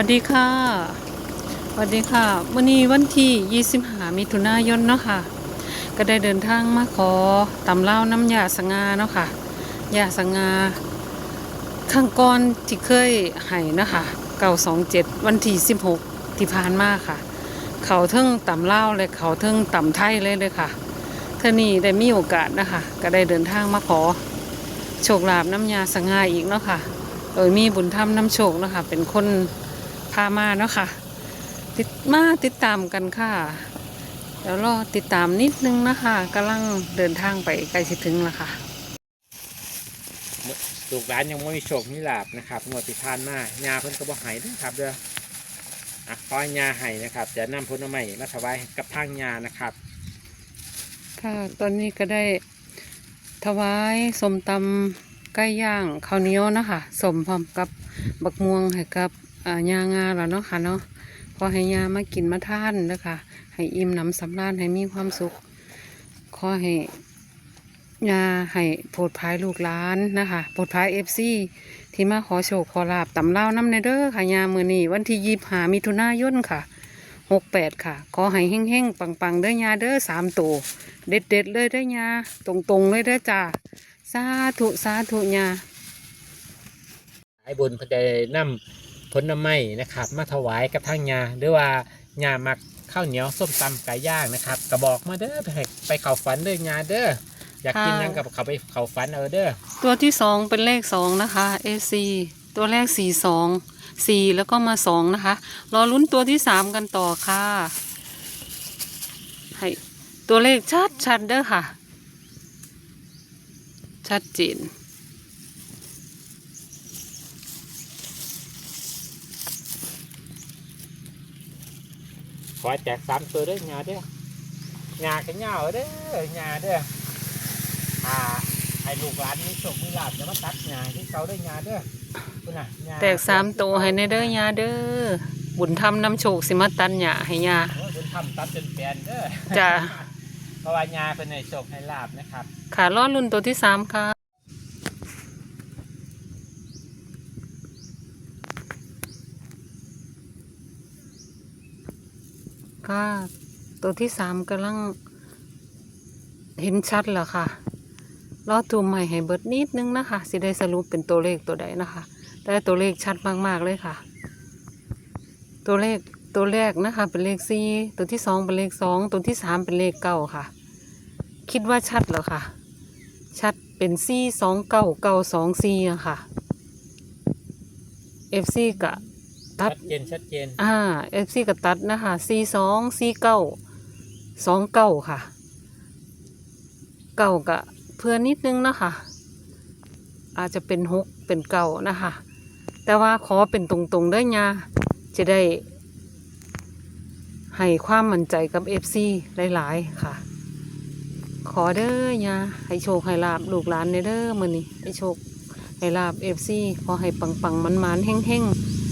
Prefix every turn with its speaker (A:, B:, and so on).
A: วัสดีค่ะสวัสดีค่ะวันนี้วันที่ 25 มิถุนายนเนาะค่ะ ก็ได้เดินทางมาขอตำเล่าน้ำยาสงาเนาะค่ะยาสงาข้างก้อนที่เคยให้นะคะเก่าสองเจ็ดวันที่ 16 ที่ผ่านมาค่ะ เขาเทิงตำเล่าวและเขาเทิงตำไทยเลยเลยค่ะเท่านี้ได้มีโอกาสนะคะ ก็ได้เดินทางมาขอโชคลาภน้ำยาสงาอีกเนาะค่ะ โดยมีบุญธรรมน้ำโชคเนาะคะเป็นคน พามาเนาะค่ะ ติดมาติดตามกันค่ะเดี๋ยวรอติดตามนิดนึงนะคะกำลังเดินทางไปใกล้สิถึงแล้วค่ะ
B: ลูกหลานยังไม่มีโชคมีลาบนะครับงวดที่ผ่านมายาเพิ่นก็บ่ใหายนะครับเด้ออะขอให้ยาให้นะครับจะนำผลไม้มาถวายกับทางยานะครับ
A: ค่ะตอนนี้ก็ได้ถวายสมตำไก่ย่างข้าวเหนียวเนาะคะสมพร้อมกับบักม่วงให้กับอ่า ยางาแล้วเนาะค่ะเนาะขอให้ยามากินมาท่านเด้อค่ะให้อิ่มหนำสำราญให้มีความสุข ขอให้ยาให้โปรดภายลูกหลานนะคะโปรดภายเอฟซีที่มาขอโชคขอลาบตำเล่าน้ำในเด้อค่ะยามือนี้วันที่ยีบหามิถุนายนค่ะหกแปดค่ะ ขอให้เฮ่งๆปังๆเด้อยาเด้อสามตัวเด็ดๆเลยเด้อยาตรงๆเลยเด้อจ้าสาธุสาธุยา
B: ให้บุญเพิ่นจะนำ ผลไม้นะครับ มาถวายกับทางยาหรือว่ายามักข้าวเหนียวส้มตำไก่ย่างนะครับกระบอกมาเด้อไปไปเข้าฝันเด้อยาเด้ออยากกินยังกับเขาไปเข้าฝันเอาเด้อ
A: ตัวที่สองเป็นเลขสองนะคะ AC ตัวแรกสี่สองสี่แล้วก็มาสองนะคะ รอลุ้นตัวที่สามกันต่อค่ะให้ตัวเลขชัดชัดเด้อค่ะ ชัดเจน
B: อให้แจกสามตัวเด้อยาเด้อยากันยาวเด้อยาเด้ออ่าให้ลูกหลานมีโชคมีลาบจะมาตัดยาที่เขาได้อยาเด้อคุณน่ะย
A: แตกสามตัวให้ในเด้อยาเด้อบุญทำน้ำโชคสิมาตันหยาให้ยา
B: โอ้ยคุณทำตัดจนเปลี่ยนเด้อ
A: จ้ะ
B: เพราะว่ายาเป็นในโชคให้ลาบนะครับ
A: ค่ะรอดรุ่นตัวที่สามค่ะ ค่ะ ตัวที่สามกำลัง เห็นชัดแล้วค่ะรอตัวใหม่ให้เบิดนิดนึงนะคะสิได้สรุปเป็นตัวเลขตัวใดนะคะแต่ตัวเลขชัดมากๆเลยค่ะ ตัวเลขตัวแรกนะคะ เป็นเลขสี่ตัวที่สองเป็นเลขสองตัวที่สามเป็นเลขเก้าค่ะ คิดว่าชัดแล้วค่ะ ชัดเป็นซี่สองเก้าเก้าสองซี่อะค่ะ FC กะ ตั
B: ชั
A: ด
B: ดเจนชัดเจน
A: อ่า FC กะตัดนะคะซี่สองซี่เก้าสองเก้าค่ะ เก้ากะเพื่อนนิดนึงนะคะ อาจจะเป็นหกเป็นเก้านะคะ แต่ว่าขอเป็นตรงๆเด้อยาจะได้ ให้ความมั่นใจกับ FC หลายๆค่ะ ขอเด้อยาให้โชคให้ลาบลูกหลานในเด้อมื้อนี้ให้โชคให้ลาบ FC ขอให้ปังๆมันๆแห้งๆ